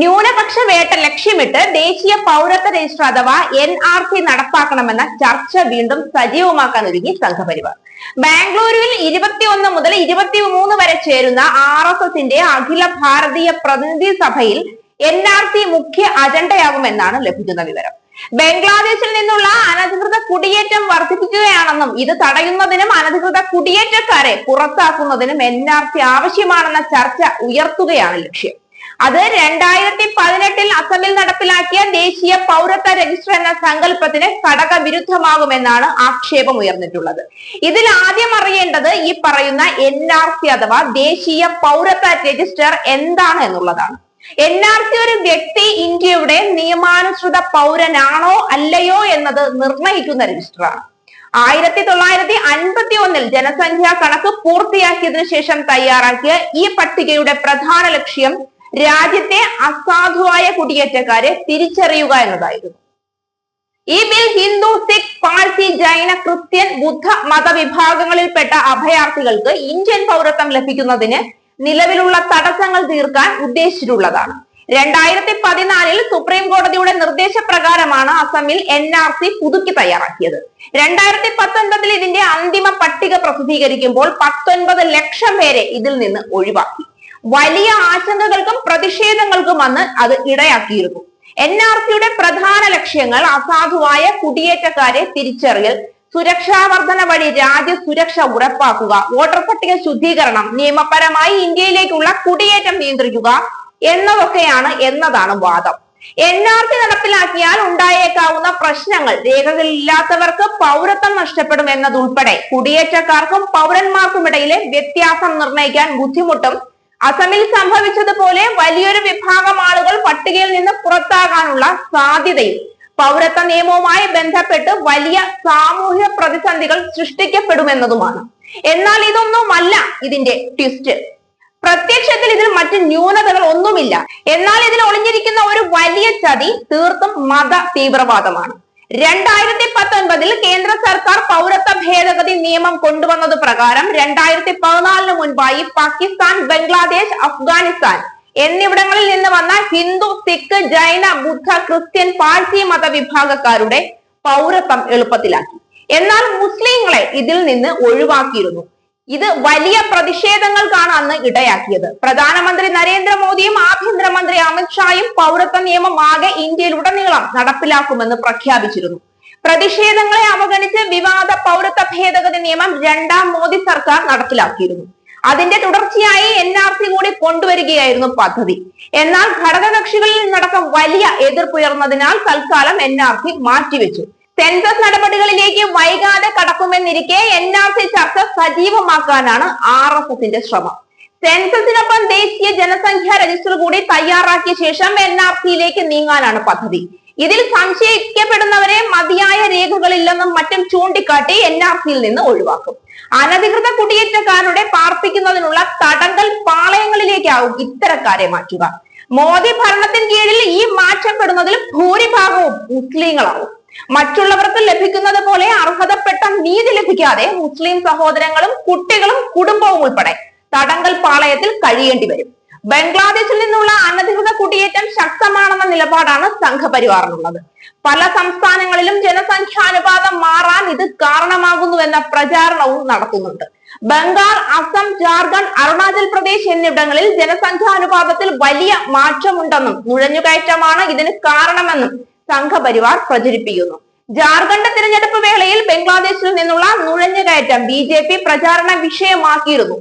ന്യൂനപക്ഷ വേട്ട ലക്ഷ്യമിട്ട് ദേശീയ പൗരത്വ രജിസ്റ്റർ അഥവാ എൻ ആർ സി നടപ്പാക്കണമെന്ന ചർച്ച വീണ്ടും സജീവമാക്കാൻ ഒരുങ്ങി സംഘപരിവാർ. ബാംഗ്ലൂരുവിൽ ഇരുപത്തിയൊന്ന് മുതൽ ഇരുപത്തിമൂന്ന് വരെ ചേരുന്ന ആർ എസ് എസിന്റെ അഖില ഭാരതീയ പ്രതിനിധി സഭയിൽ എൻ ആർ സി മുഖ്യ അജണ്ടയാകുമെന്നാണ് ലഭിക്കുന്ന വിവരം. ബംഗ്ലാദേശിൽ നിന്നുള്ള അനധികൃത കുടിയേറ്റം വർദ്ധിപ്പിക്കുകയാണെന്നും ഇത് തടയുന്നതിനും അനധികൃത കുടിയേറ്റക്കാരെ പുറത്താക്കുന്നതിനും എൻ ആർ സി ആവശ്യമാണെന്ന ചർച്ച ഉയർത്തുകയാണ് ലക്ഷ്യം. അത് രണ്ടായിരത്തി പതിനെട്ടിൽ അസമിൽ നടപ്പിലാക്കിയ ദേശീയ പൗരത്വ രജിസ്റ്റർ എന്ന സങ്കല്പത്തിന് ഘടക വിരുദ്ധമാകുമെന്നാണ് ആക്ഷേപം ഉയർന്നിട്ടുള്ളത്. ഇതിൽ ആദ്യം അറിയേണ്ടത് ഈ പറയുന്ന എൻ അഥവാ ദേശീയ പൗരത്വ രജിസ്റ്റർ എന്താണ് എന്നുള്ളതാണ്. എൻ ഒരു വ്യക്തി ഇന്ത്യയുടെ നിയമാനുസൃത പൗരനാണോ അല്ലയോ എന്നത് നിർണയിക്കുന്ന രജിസ്റ്ററാണ്. ആയിരത്തി തൊള്ളായിരത്തി അൻപത്തി ഒന്നിൽ ജനസംഖ്യാ കണക്ക് പൂർത്തിയാക്കിയതിനു ശേഷം തയ്യാറാക്കിയ ഈ പട്ടികയുടെ പ്രധാന ലക്ഷ്യം രാജ്യത്തെ അസാധുവായ കുടിയേറ്റക്കാരെ തിരിച്ചറിയുക എന്നതായിരുന്നു. ഈ ബിൽ ഹിന്ദു സിഖ് പാഴ്സി ജൈന ക്രിസ്ത്യൻ ബുദ്ധ മത വിഭാഗങ്ങളിൽപ്പെട്ട അഭയാർത്ഥികൾക്ക് ഇന്ത്യൻ പൗരത്വം ലഭിക്കുന്നതിന് നിലവിലുള്ള തടസ്സങ്ങൾ തീർക്കാൻ ഉദ്ദേശിച്ചിട്ടുള്ളതാണ്. രണ്ടായിരത്തി പതിനാലിൽ സുപ്രീം കോടതിയുടെ നിർദ്ദേശപ്രകാരമാണ് അസമിൽ എൻ ആർ സി പുതുക്കി തയ്യാറാക്കിയത്. രണ്ടായിരത്തി പത്തൊൻപതിൽ ഇതിന്റെ അന്തിമ പട്ടിക പ്രസിദ്ധീകരിക്കുമ്പോൾ പത്തൊൻപത് ലക്ഷം പേരെ ഇതിൽ നിന്ന് ഒഴിവാക്കി. വലിയ ആശങ്കകൾക്കും പ്രതിഷേധങ്ങൾക്കും അന്ന് അത് ഇടയാക്കിയിരുന്നു. എൻ ആർ സിയുടെ പ്രധാന ലക്ഷ്യങ്ങൾ അസാധുവായ കുടിയേറ്റക്കാരെ തിരിച്ചറിയൽ സുരക്ഷാവർധന വഴി രാജ്യ സുരക്ഷ ഉറപ്പാക്കുക വോട്ടർ പട്ടിക ശുദ്ധീകരണം നിയമപരമായി ഇന്ത്യയിലേക്കുള്ള കുടിയേറ്റം നിയന്ത്രിക്കുക എന്നതൊക്കെയാണ് എന്നതാണ് വാദം. എൻ ആർ സി നടപ്പിലാക്കിയാൽ ഉണ്ടായേക്കാവുന്ന പ്രശ്നങ്ങൾ രേഖകളില്ലാത്തവർക്ക് പൗരത്വം നഷ്ടപ്പെടും എന്നതുൾപ്പെടെ കുടിയേറ്റക്കാർക്കും പൗരന്മാർക്കും ഇടയിലെ വ്യത്യാസം നിർണയിക്കാൻ ബുദ്ധിമുട്ടും അസമിൽ സംഭവിച്ചതുപോലെ വലിയൊരു വിഭാഗം ആളുകൾ പട്ടികയിൽ നിന്ന് പുറത്താകാനുള്ള സാധ്യതയും പൗരത്വ നിയമവുമായി ബന്ധപ്പെട്ട് വലിയ സാമൂഹ്യ പ്രതിസന്ധികൾ സൃഷ്ടിക്കപ്പെടുമെന്നതുമാണ്. എന്നാൽ ഇതൊന്നുമല്ല ഇതിന്റെ ട്വിസ്റ്റ് പ്രത്യക്ഷത്തിൽ ഇതിൽ മറ്റ് ന്യൂനതകൾ ഒന്നുമില്ല. എന്നാൽ ഇതിൽ ഒളിഞ്ഞിരിക്കുന്ന ഒരു വലിയ ചതി തീർത്തും മത തീവ്രവാദമാണ്. രണ്ടായിരത്തി പത്തൊൻപതിൽ കേന്ദ്ര സർക്കാർ പൗരത്വ ഭേദഗതി നിയമം കൊണ്ടുവന്നത് പ്രകാരം രണ്ടായിരത്തി പതിനാലിന് മുൻപായി പാകിസ്ഥാൻ ബംഗ്ലാദേശ് അഫ്ഗാനിസ്ഥാൻ എന്നിവിടങ്ങളിൽ നിന്ന് വന്ന ഹിന്ദു സിഖ് ജൈന ബുദ്ധ ക്രിസ്ത്യൻ പാഴ്സി മതവിഭാഗക്കാരുടെ പൗരത്വം എളുപ്പത്തിലാക്കി. എന്നാൽ മുസ്ലിങ്ങളെ ഇതിൽ നിന്ന് ഒഴിവാക്കിയിരുന്നു. ഇത് വലിയ പ്രതിഷേധങ്ങൾക്കാണ് അന്ന് ഇടയാക്കിയത്. പ്രധാനമന്ത്രി നരേന്ദ്രമോദിയും ആഭ്യന്തരമന്ത്രി അമിത്ഷായും പൗരത്വ നിയമം ആകെ ഇന്ത്യയിലുടനീളം നടപ്പിലാക്കുമെന്ന് പ്രഖ്യാപിച്ചിരുന്നു. പ്രതിഷേധങ്ങളെ അവഗണിച്ച് വിവാദ പൗരത്വ ഭേദഗതി നിയമം രണ്ടാം മോദി സർക്കാർ നടപ്പിലാക്കിയിരുന്നു. അതിന്റെ തുടർച്ചയായി എൻ ആർ സി കൂടി കൊണ്ടുവരികയായിരുന്നു പദ്ധതി. എന്നാൽ ഘടകകക്ഷികളിൽ നിന്നടക്കം വലിയ എതിർപ്പുയർന്നതിനാൽ തൽക്കാലം എൻ ആർ സി മാറ്റിവെച്ചു. സെൻസസ് നടപടികളിലേക്ക് വൈകാതെ കടക്കുമെന്നിരിക്കെ എൻ ആർ സി ചർച്ച സജീവമാക്കാനാണ് ആർ എസ് എസിന്റെ ശ്രമം. സെൻസസിനൊപ്പം ദേശീയ ജനസംഖ്യാ രജിസ്റ്റർ കൂടി തയ്യാറാക്കിയ ശേഷം എൻ ആർ സിയിലേക്ക് നീങ്ങാനാണ് പദ്ധതി. ഇതിൽ സംശയിക്കപ്പെടുന്നവരെ മതിയായ രേഖകളില്ലെന്നും മറ്റും ചൂണ്ടിക്കാട്ടി എൻ ആർ സിയിൽ നിന്ന് ഒഴിവാക്കും. അനധികൃത കുടിയേറ്റക്കാരുടെ പാർപ്പിക്കുന്നതിനുള്ള തടങ്കൽ പാളയങ്ങളിലേക്കാവും ഇത്തരക്കാരെ മാറ്റുക. മോദി ഭരണത്തിന് കീഴിൽ ഈ മാറ്റം മാറ്റപ്പെടുന്നതിൽ ഭൂരിഭാഗവും മുസ്ലിങ്ങളാവും. മറ്റുള്ളവർക്ക് ലഭിക്കുന്നത് പോലെ അർഹതപ്പെട്ട നീതി ലഭിക്കാതെ മുസ്ലിം സഹോദരങ്ങളും കുട്ടികളും കുടുംബവും ഉൾപ്പെടെ തടങ്കൽ പാളയത്തിൽ കഴിയേണ്ടി വരും. ബംഗ്ലാദേശിൽ നിന്നുള്ള അനധികൃത കുടിയേറ്റം ശക്തമാണെന്ന നിലപാടാണ് സംഘപരിവാറിനുള്ളത്. പല സംസ്ഥാനങ്ങളിലും ജനസംഖ്യാനുപാതം മാറാൻ ഇത് കാരണമാകുന്നുവെന്ന പ്രചാരണവും നടത്തുന്നുണ്ട്. ബംഗാൾ അസം ജാർഖണ്ഡ് അരുണാചൽ പ്രദേശ് എന്നിവിടങ്ങളിൽ ജനസംഖ്യാനുപാതത്തിൽ വലിയ മാറ്റമുണ്ടെന്നും നുഴഞ്ഞുകയറ്റമാണ് ഇതിന് കാരണമെന്നും സംഘപരിവാർ പ്രചരിപ്പിക്കുന്നു. ജാർഖണ്ഡ് തിരഞ്ഞെടുപ്പ് വേളയിൽ ബംഗ്ലാദേശിൽ നിന്നുള്ള നുഴഞ്ഞുകയറ്റം ബി ജെ പി പ്രചാരണ വിഷയമാക്കിയിരുന്നു.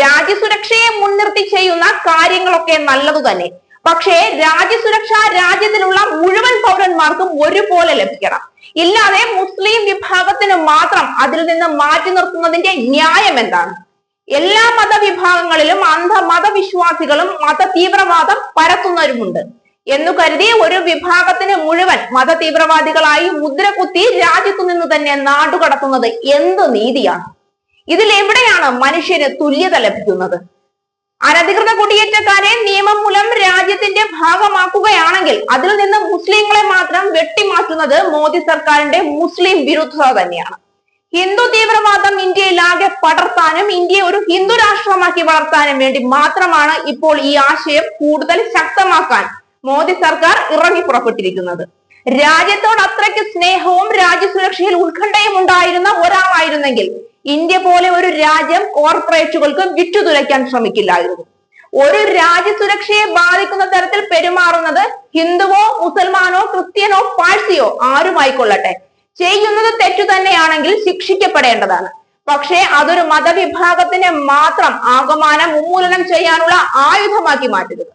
രാജ്യസുരക്ഷയെ മുൻനിർത്തി ചെയ്യുന്ന കാര്യങ്ങളൊക്കെ നല്ലതു തന്നെ. പക്ഷേ രാജ്യസുരക്ഷ രാജ്യത്തിലുള്ള മുഴുവൻ പൗരന്മാർക്കും ഒരുപോലെ ലഭിക്കണം. ഇല്ലാതെ മുസ്ലിം വിഭാഗത്തിന് മാത്രം അതിൽ നിന്ന് മാറ്റി നിർത്തുന്നതിന്റെ ന്യായം എന്താണ്? എല്ലാ മതവിഭാഗങ്ങളിലും അന്ധ മതവിശ്വാസികളും മത തീവ്രവാദം പരത്തുന്നവരുമുണ്ട്. എന്നു കരുതി ഒരു വിഭാഗത്തിന് മുഴുവൻ മത തീവ്രവാദികളായി മുദ്ര കുത്തി രാജ്യത്തു നിന്ന് തന്നെ നാടുകടത്തുന്നത് എന്ത് നീതിയാണ്? ഇതിൽ എവിടെയാണ് മനുഷ്യന് തുല്യത ലഭിക്കുന്നത്? അനധികൃത കുടിയേറ്റക്കാരെ നിയമം മൂലം രാജ്യത്തിന്റെ ഭാഗമാക്കുകയാണെങ്കിൽ അതിൽ നിന്ന് മുസ്ലിങ്ങളെ മാത്രം വെട്ടിമാറ്റുന്നത് മോദി സർക്കാരിന്റെ മുസ്ലിം വിരുദ്ധത തന്നെയാണ്. ഹിന്ദു തീവ്രവാദം ഇന്ത്യയിൽ ആകെ പടർത്താനും ഇന്ത്യയെ ഒരു ഹിന്ദു രാഷ്ട്രമാക്കി വളർത്താനും വേണ്ടി മാത്രമാണ് ഇപ്പോൾ ഈ ആശയം കൂടുതൽ ശക്തമാക്കാൻ മോദി സർക്കാർ ഇറങ്ങി പുറപ്പെട്ടിരിക്കുന്നത്. രാജ്യത്തോട് അത്രയ്ക്ക് സ്നേഹവും രാജ്യസുരക്ഷയിൽ ഉത്കണ്ഠയും ഉണ്ടായിരുന്ന ഒരാളായിരുന്നെങ്കിൽ ഇന്ത്യ പോലെ ഒരു രാജ്യം കോർപ്പറേറ്റുകൾക്ക് വിറ്റുതുലയ്ക്കാൻ ശ്രമിക്കില്ലായിരുന്നു. ഒരു രാജ്യസുരക്ഷയെ ബാധിക്കുന്ന തരത്തിൽ പെരുമാറുന്നത് ഹിന്ദുവോ മുസൽമാനോ ക്രിസ്ത്യനോ പാഴ്സിയോ ആരുമായിക്കൊള്ളട്ടെ? ചെയ്യുന്നത് തെറ്റു തന്നെയാണെങ്കിൽ ശിക്ഷിക്കപ്പെടേണ്ടതാണ്. പക്ഷേ അതൊരു മതവിഭാഗത്തിനെ മാത്രം ആകമാനം ഉന്മൂലനം ചെയ്യാനുള്ള ആയുധമാക്കി മാറ്റരുത്